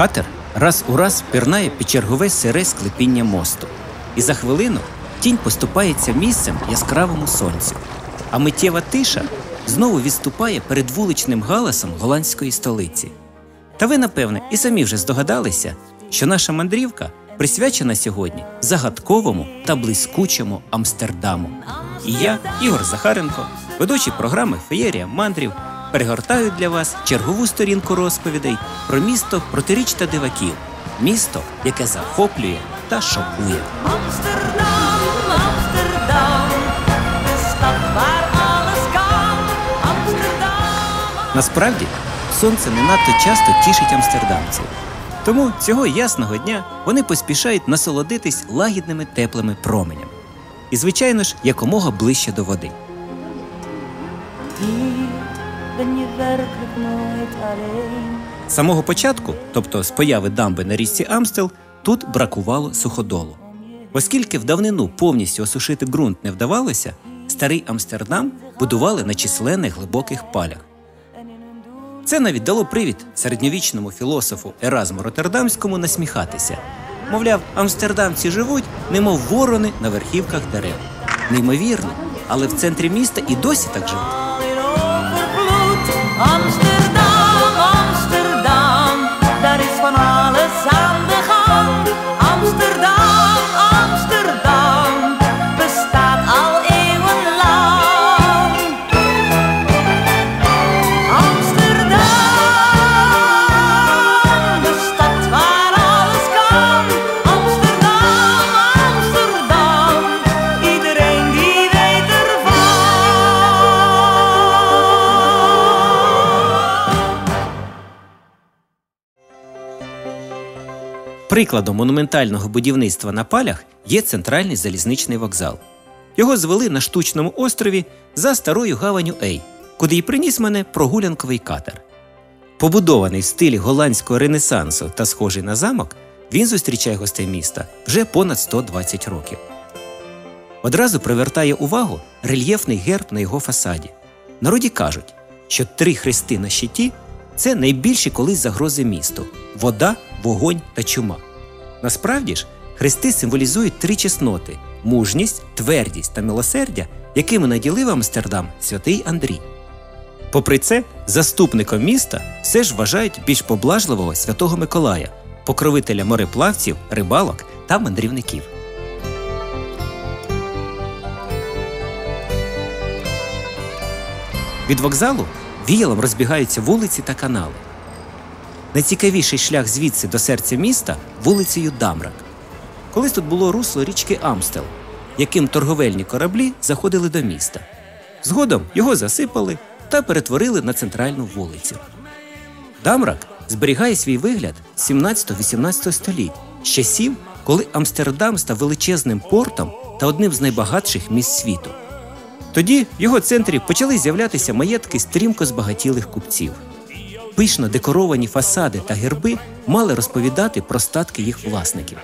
Катер раз у раз пірнає під чергове сире склепіння мосту, і за хвилину тінь поступається місцем яскравому сонцю, а миттєва тиша знову відступає перед вуличним галасом голландської столиці. Та ви, напевне, і самі вже здогадалися, що наша мандрівка присвячена сьогодні загадковому та блискучому Амстердаму. І я, Ігор Захаренко, ведучий програми Феєрія мандрів, перегортаю для вас чергову сторінку розповідей про місто протиріч та диваків, місто, яке захоплює та шокує. Насправді, сонце не надто часто тішить амстердамців. Тому цього ясного дня вони поспішають насолодитись лагідними теплими променями. І, звичайно ж, якомога ближче до води. З самого початку, тобто з появи дамби на річці Амстел, тут бракувало суходолу. Оскільки в давнину повністю осушити ґрунт не вдавалося, старий Амстердам будували на численних глибоких палях. Це навіть дало привід середньовічному філософу Еразму Роттердамському насміхатися. Мовляв, амстердамці живуть, немов ворони на верхівках дерев. Неймовірно, але в центрі міста і досі так живуть. Прикладом монументального будівництва на палях є центральний залізничний вокзал. Його звели на штучному острові за старою гаваню Ей, куди й приніс мене прогулянковий катер. Побудований в стилі голландського ренесансу та схожий на замок, він зустрічає гостей міста вже понад 120 років. Одразу привертає увагу рельєфний герб на його фасаді. Народі кажуть, що три хрести на щиті це найбільші колись загрози місту вода, вогонь та чума. Насправді ж, хрести символізують три чесноти мужність, твердість та милосердя, якими наділив Амстердам святий Андрій. Попри це, заступником міста все ж вважають більш поблажливого святого Миколая, покровителя мореплавців, рибалок та мандрівників. Від вокзалу віялом розбігаються вулиці та канали. Найцікавіший шлях звідси до серця міста вулицею Дамрак. Колись тут було русло річки Амстел, яким торговельні кораблі заходили до міста. Згодом його засипали та перетворили на центральну вулицю. Дамрак зберігає свій вигляд 17-18 століть, з часів, коли Амстердам став величезним портом та одним з найбагатших міст світу. Тоді в його центрі почали з'являтися маєтки стрімко збагатілих купців. Пишно декоровані фасади та герби мали розповідати про статки їх власників.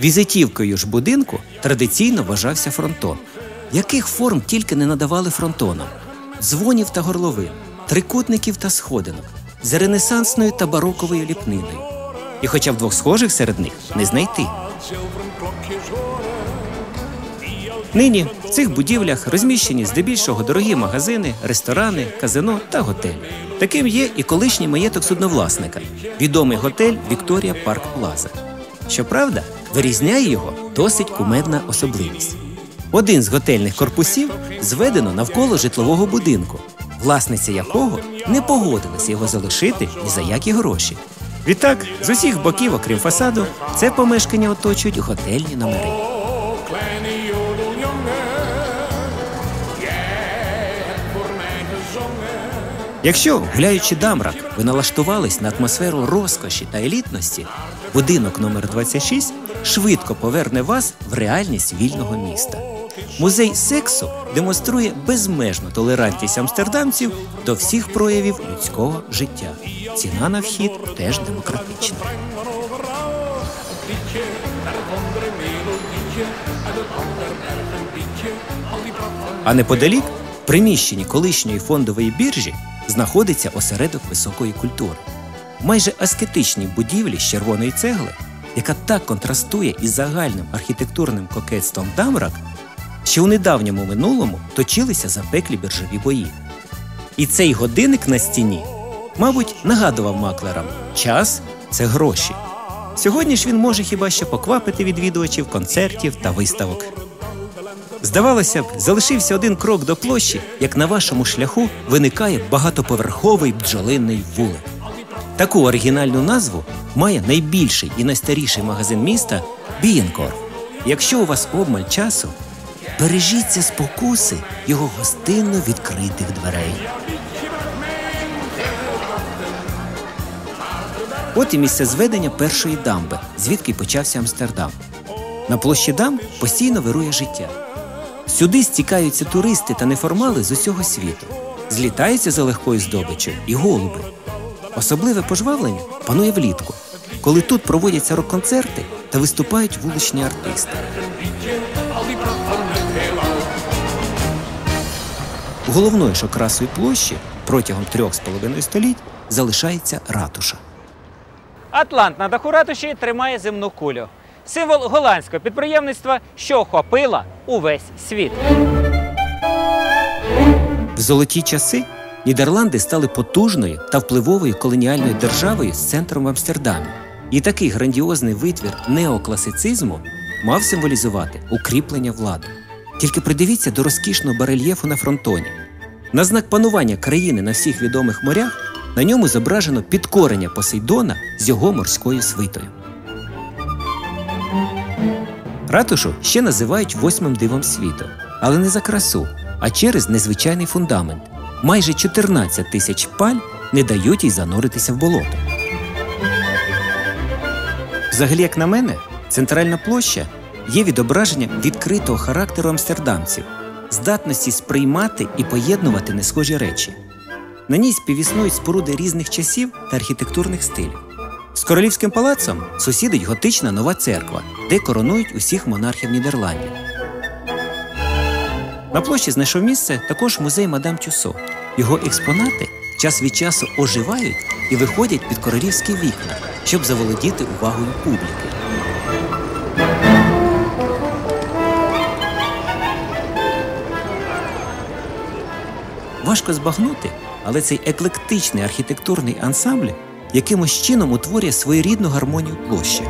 Візитівкою ж будинку традиційно вважався фронтон. Яких форм тільки не надавали фронтонам: дзвонів та горловин, трикутників та сходинок, з ренесансною та бароковою ліпниною. І хоча в двох схожих серед них не знайти. Нині в цих будівлях розміщені здебільшого дорогі магазини, ресторани, казино та готелі. Таким є і колишній маєток судновласника, відомий готель Вікторія Парк Плаза. Щоправда, вирізняє його досить кумедна особливість. Один з готельних корпусів зведено навколо житлового будинку, власниця якого не погодилася його залишити ні за які гроші. Відтак, з усіх боків, окрім фасаду, це помешкання оточують готельні номери. Якщо, гуляючи дамрак, ви налаштувались на атмосферу розкоші та елітності, будинок номер 26 швидко поверне вас в реальність вільного міста. Музей сексу демонструє безмежну толерантність амстердамців до всіх проявів людського життя. Ціна на вхід теж демократична. А неподалік, приміщенні колишньої фондової біржі, знаходиться осередок високої культури. майже аскетичній будівлі з червоної цегли, яка так контрастує із загальним архітектурним кокетством Дамрак, що у недавньому минулому точилися запеклі біржові бої. І цей годинник на стіні, мабуть, нагадував маклерам час це гроші. Сьогодні ж він може хіба що поквапити відвідувачів концертів та виставок. Здавалося б, залишився один крок до площі, як на вашому шляху виникає багатоповерховий бджолинний вулик. Таку оригінальну назву має найбільший і найстаріший магазин міста Бієнкор. Якщо у вас обмаль часу, бережіться спокуси його гостинно відкритих дверей. От і місце зведення першої дамби, звідки почався Амстердам. На площі дам постійно вирує життя. Сюди стікаються туристи та неформали з усього світу, злітаються за легкою здобиччю і голуби. Особливе пожвавлення панує влітку, коли тут проводяться рок-концерти та виступають вуличні артисти. Головною ж окрасою площі протягом трьох з половиною століть залишається ратуша. Атлант на даху ратуші тримає земну кулю. Символ голландського підприємництва, що охопила увесь світ. В золоті часи Нідерланди стали потужною та впливовою колоніальною державою з центром в Амстердамі. І такий грандіозний витвір неокласицизму мав символізувати укріплення влади. Тільки придивіться до розкішного барельєфу на фронтоні. На знак панування країни на всіх відомих морях на ньому зображено підкорення Посейдона з його морською свитою. Ратушу ще називають восьмим дивом світу, але не за красу, а через незвичайний фундамент. Майже 14 тисяч паль не дають їй зануритися в болото. Взагалі, як на мене, центральна площа є відображенням відкритого характеру амстердамців, здатності сприймати і поєднувати несхожі речі. На ній співіснують споруди різних часів та архітектурних стилів. З королівським палацом сусідить готична нова церква, де коронують усіх монархів Нідерландів. На площі знайшов місце також музей Мадам Тюсо. Його експонати час від часу оживають і виходять під королівські вікна, щоб заволодіти увагою публіки. Важко збагнути, але цей еклектичний архітектурний ансамбль якимось чином утворює своєрідну гармонію площі.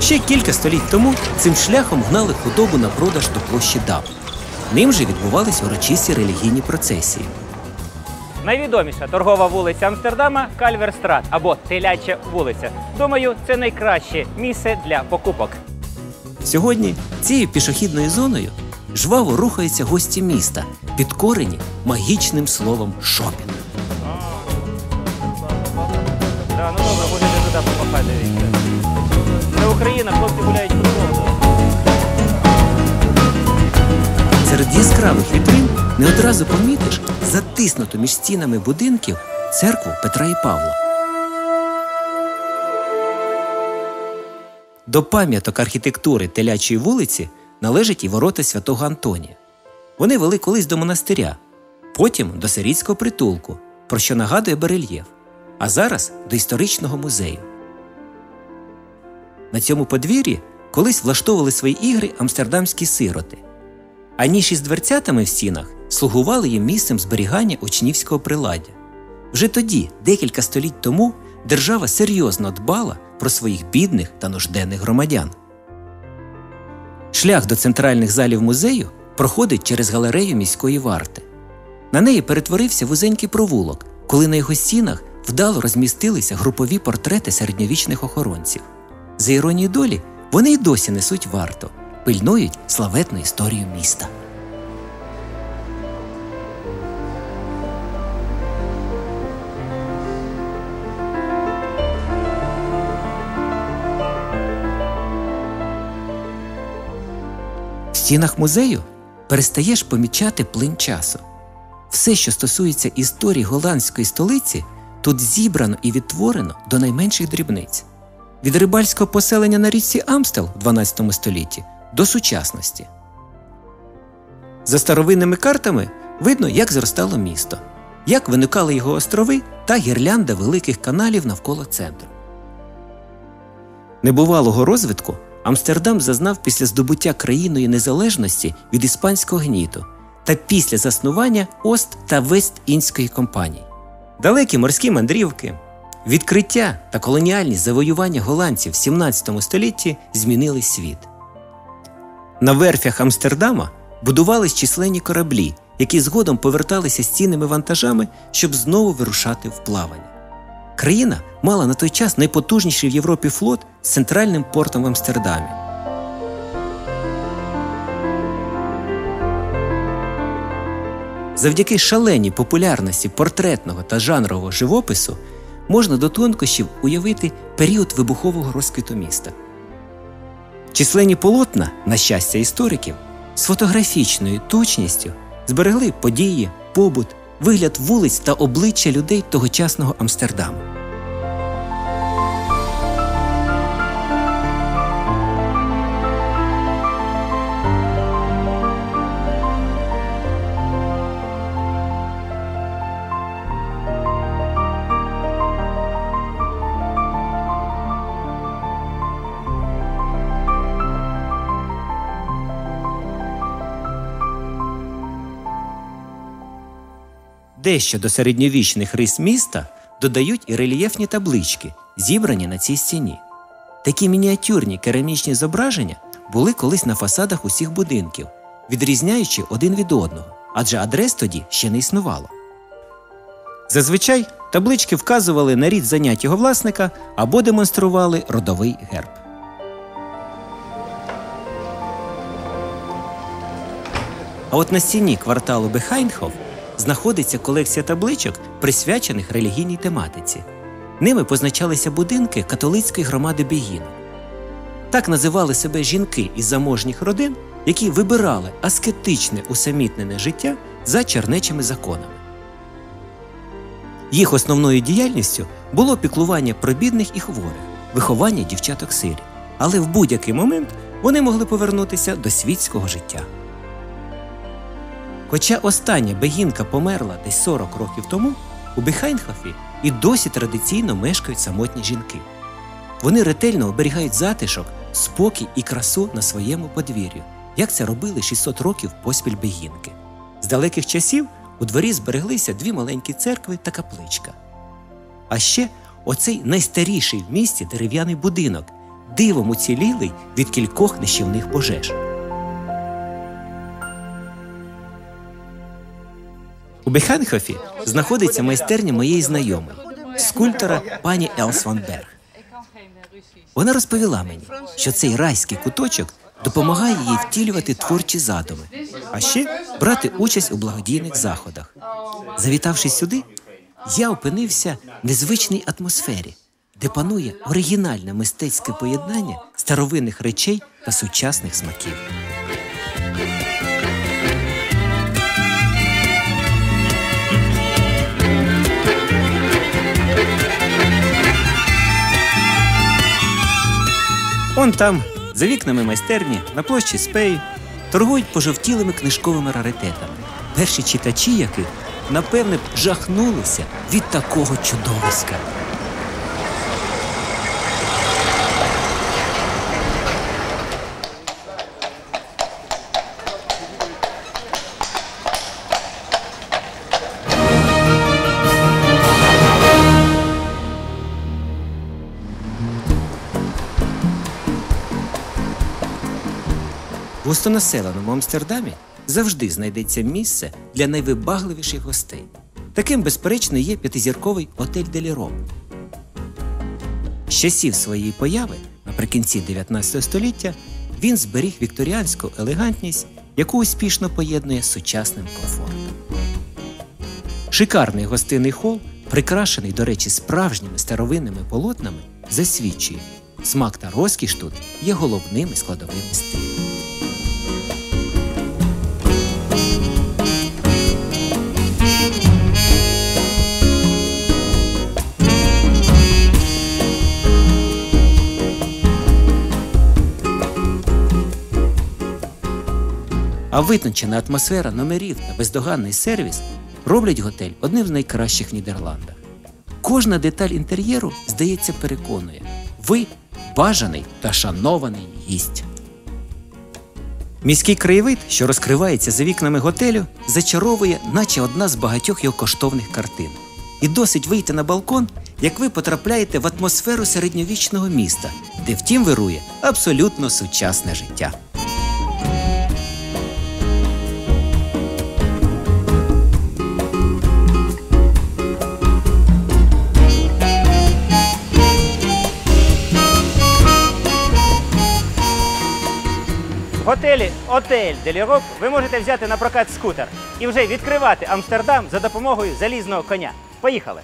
Ще кілька століть тому цим шляхом гнали худобу на продаж до площі Даб. Ним же відбувались урочисті релігійні процесії. Найвідоміша торгова вулиця Амстердама Кальверстрат або Теляча вулиця. Думаю, це найкраще місце для покупок. Сьогодні цією пішохідною зоною жваво рухаються гості міста, підкорені магічним словом шопінг. Да, ну добре, будете туди попахати. Це Україна, хлопці гуляють футбол. Серед яскравих не одразу помітиш затиснуту між стінами будинків церкву Петра і Павла. До пам'яток архітектури Телячої вулиці належать і ворота святого Антонія. Вони вели колись до монастиря, потім до сирійського притулку, про що нагадує барельєф, а зараз до історичного музею. На цьому подвір'ї колись влаштовували свої ігри амстердамські сироти, а ніші з дверцятами в стінах слугували їм місцем зберігання учнівського приладдя. Вже тоді, декілька століть тому, держава серйозно дбала про своїх бідних та нужденних громадян. Шлях до центральних залів музею проходить через галерею міської варти. На неї перетворився вузенький провулок, коли на його стінах вдало розмістилися групові портрети середньовічних охоронців. За іронією долі, вони й досі несуть варту, пильнують славетну історію міста. Стінах музею перестаєш помічати плин часу. Все, що стосується історії голландської столиці, тут зібрано і відтворено до найменших дрібниць. від рибальського поселення на річці Амстел в 12 столітті до сучасності. За старовинними картами видно, як зростало місто, як виникали його острови та гірлянда великих каналів навколо центру. Небувалого розвитку Амстердам зазнав після здобуття країною незалежності від іспанського гніту та після заснування Ост та Вест-Індської компанії. Далекі морські мандрівки, відкриття та колоніальні завоювання голландців в 17 столітті змінили світ. На верфях Амстердама будувались численні кораблі, які згодом поверталися з цінними вантажами, щоб знову вирушати в плавання. Країна мала на той час найпотужніший в Європі флот з центральним портом в Амстердамі. Завдяки шаленій популярності портретного та жанрового живопису можна до тонкощів уявити період вибухового розквіту міста. Численні полотна, на щастя істориків, з фотографічною точністю зберегли події, побут, вигляд вулиць та обличчя людей тогочасного Амстердаму. Дещо до середньовічних рис міста додають і рельєфні таблички, зібрані на цій стіні. Такі мініатюрні керамічні зображення були колись на фасадах усіх будинків, відрізняючи один від одного, адже адрес тоді ще не існувало. Зазвичай таблички вказували на рід занять його власника або демонстрували родовий герб. А от на стіні кварталу Бехайнхоф знаходиться колекція табличок, присвячених релігійній тематиці. Ними позначалися будинки католицької громади Бегіну. Так називали себе жінки із заможніх родин, які вибирали аскетичне усамітнене життя за чернечими законами. Їх основною діяльністю було піклування про бідних і хворих, виховання дівчаток сирі, але в будь-який момент вони могли повернутися до світського життя. Хоча остання бегінка померла десь 40 років тому, у Бехайнхофі і досі традиційно мешкають самотні жінки. Вони ретельно оберігають затишок, спокій і красу на своєму подвір'ю, як це робили 600 років поспіль бегінки. З далеких часів у дворі збереглися дві маленькі церкви та капличка. А ще оцей найстаріший в місті дерев'яний будинок, дивом уцілілий від кількох нищівних пожеж. У Беханхофі знаходиться майстерня моєї знайомої, скульптора пані Елсван Берг. Вона розповіла мені, що цей райський куточок допомагає їй втілювати творчі задуми, а ще брати участь у благодійних заходах. Завітавши сюди, я опинився в незвичній атмосфері, де панує оригінальне мистецьке поєднання старовинних речей та сучасних смаків. Он там, за вікнами майстерні, на площі Спей, торгують пожовтілими книжковими раритетами. Перші читачі яких, напевне, жахнулися від такого чудовиська. Густонаселеному Амстердамі завжди знайдеться місце для найвибагливіших гостей. Таким, безперечно, є п'ятизірковий отель Деліром. З часів своєї появи, наприкінці 19 століття, він зберіг вікторіанську елегантність, яку успішно поєднує з сучасним комфортом. Шикарний гостинний хол, прикрашений, до речі, справжніми старовинними полотнами, засвідчує, смак та розкіш тут є головними складовими стилю. Витончена атмосфера номерів та бездоганний сервіс роблять готель одним з найкращих в Нідерландах. Кожна деталь інтер'єру, здається, переконує ви бажаний та шанований гість. Міський краєвид, що розкривається за вікнами готелю, зачаровує, наче одна з багатьох його коштовних картин. І досить вийти на балкон, як ви потрапляєте в атмосферу середньовічного міста, де втім вирує абсолютно сучасне життя. Готелі Отель Деліроп ви можете взяти на прокат скутер і вже відкривати Амстердам за допомогою залізного коня. Поїхали!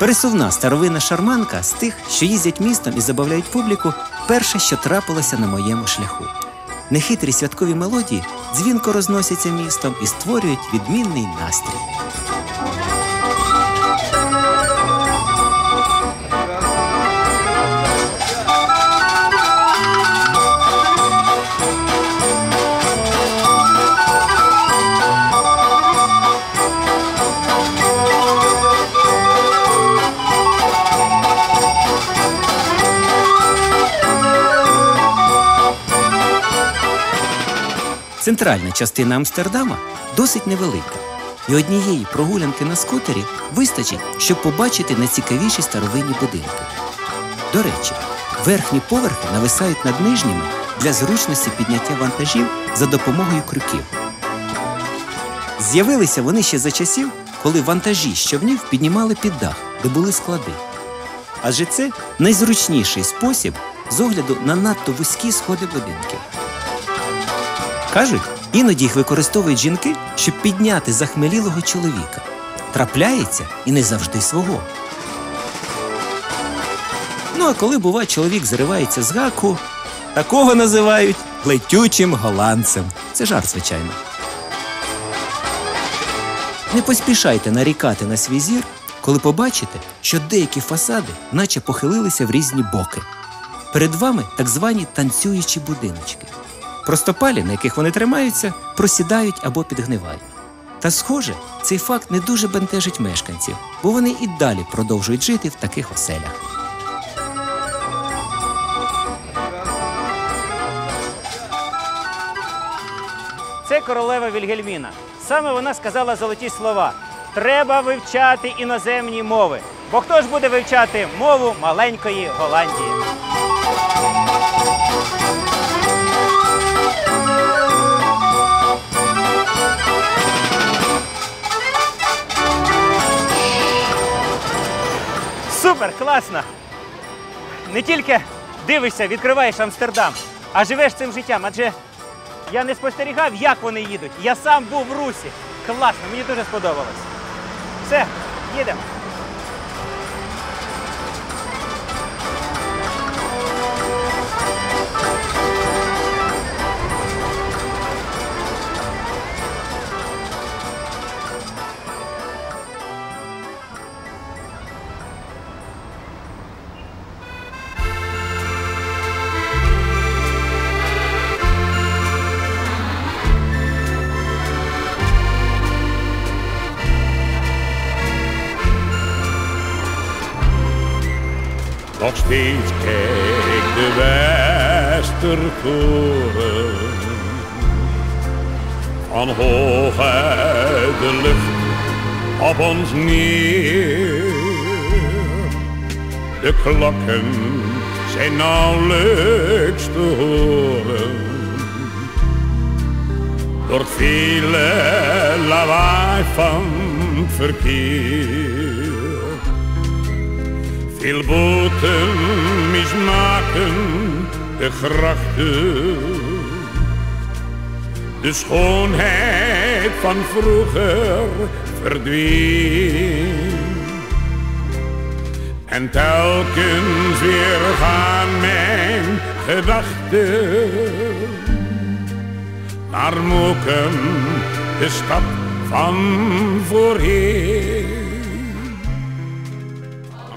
Пересувна старовинна шарманка з тих, що їздять містом і забавляють публіку, перше, що трапилося на моєму шляху. Нехитрі святкові мелодії дзвінко розносяться містом і створюють відмінний настрій. Центральна частина Амстердама досить невелика, і однієї прогулянки на скутері вистачить, щоб побачити найцікавіші старовинні будинки. До речі, верхні поверхи нависають над нижніми для зручності підняття вантажів за допомогою крюків. З'явилися вони ще за часів, коли вантажі з човнів піднімали під дах, де були склади. Адже це найзручніший спосіб з огляду на надто вузькі сходи будинків. Кажуть, іноді їх використовують жінки, щоб підняти захмелілого чоловіка. Трапляється і не завжди свого. Ну а коли бува чоловік зривається з гаку, такого називають летючим голландцем. Це жарт, звичайно. Не поспішайте нарікати на свій зір, коли побачите, що деякі фасади наче похилилися в різні боки. Перед вами так звані танцюючі будиночки. Простопалі, на яких вони тримаються, просідають або підгнивають. Та, схоже, цей факт не дуже бентежить мешканців, бо вони і далі продовжують жити в таких оселях. Це королева Вільгельміна. Саме вона сказала золоті слова: треба вивчати іноземні мови. Бо хто ж буде вивчати мову маленької Голландії? Супер, класно! Не тільки дивишся, відкриваєш Амстердам, а живеш цим життям. Адже я не спостерігав, як вони їдуть. Я сам був в Русі. Класно, мені дуже сподобалось. Все, їдемо. Westertoren van hoog de lucht op ons neer. De klokken zijn nauwelijks te horen door vele lawaai van verkeer. Veel boten mismaken de grachten. De schoonheid van vroeger verdween. En telkens weer gaan mijn gedachten naar Mokum, de stad van voorheen.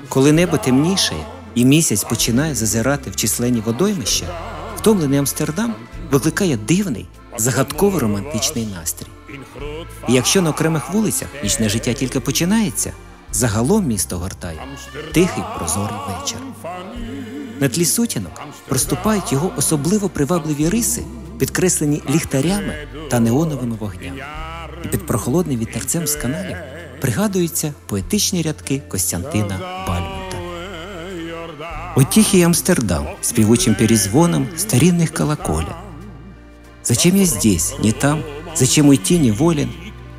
Коли небо темнішає і місяць починає зазирати в численні водоймища, втомлений Амстердам викликає дивний, загадково романтичний настрій. І якщо на окремих вулицях нічне життя тільки починається, загалом місто гортає тихий прозорий вечір. На тлі сутінок проступають його особливо привабливі риси, підкреслені ліхтарями та неоновими вогнями. І під прохолодним вітерцем з каналів пригадуються поетичні рядки Костянтина Бальмонта. О тихий Амстердам, співучим перезвоном старинных колоколен. Зачем я здесь, не там? Зачем уйти неволен?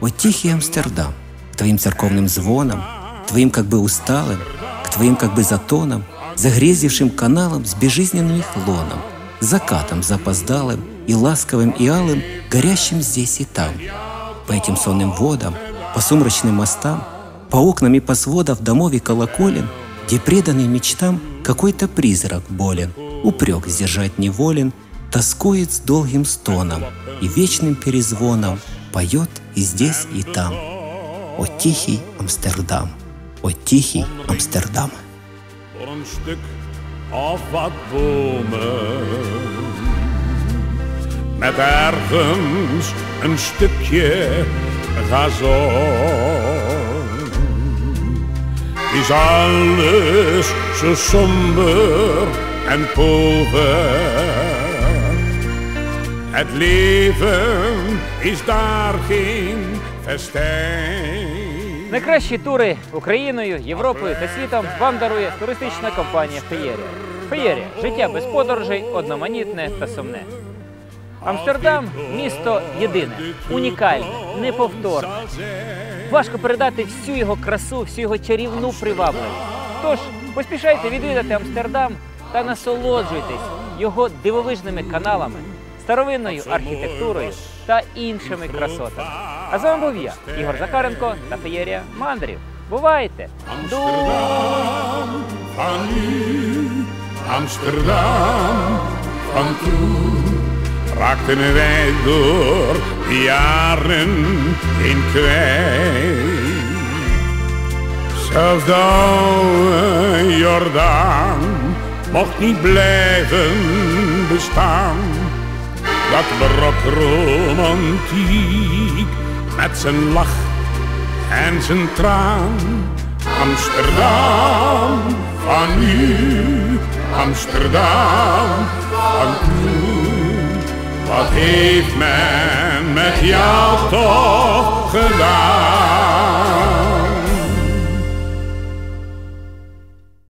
О тихий Амстердам, к твоим церковным звонам, твоим как бы усталым, к твоим как бы затонам, загрезившим каналом с безжизненным лоном, закатом запоздалым и ласковым и алым, горящим здесь и там. По этим сонным водам, по сумрачным мостам, по окнам и по сводов домов и колоколен, где преданный мечтам какой-то призрак болен, упрек сдержать неволен, тоскует с долгим стоном и вечным перезвоном поет и здесь, и там. О тихий Амстердам, о tихий Амстердам. Met ergens een stukje gazon. Is alles zo somber en pover. Het leven is daar geen festijn. Найкращі тури Україною, Європою та світом вам дарує туристична компанія Феєрія. Феєрія життя без подорожей, одноманітне та сумне. Амстердам місто єдине, унікальне, неповторне. Важко передати всю його красу, всю його чарівну привабливість. Тож поспішайте відвідати Амстердам та насолоджуйтесь його дивовижними каналами, старовинною архітектурою та іншими красотами. А з вами був я, Ігор Захаренко та Феєрія Мандрів. Бувайте! Ду! van Raakten wij door jaren in kwijt. Zelfs de oude Jordaan mocht niet blijven bestaan. Dat barok romantiek met zijn lach en zijn traan. Amsterdam van nu, Amsterdam van toen. Wat heeft men met jou toch gedaan?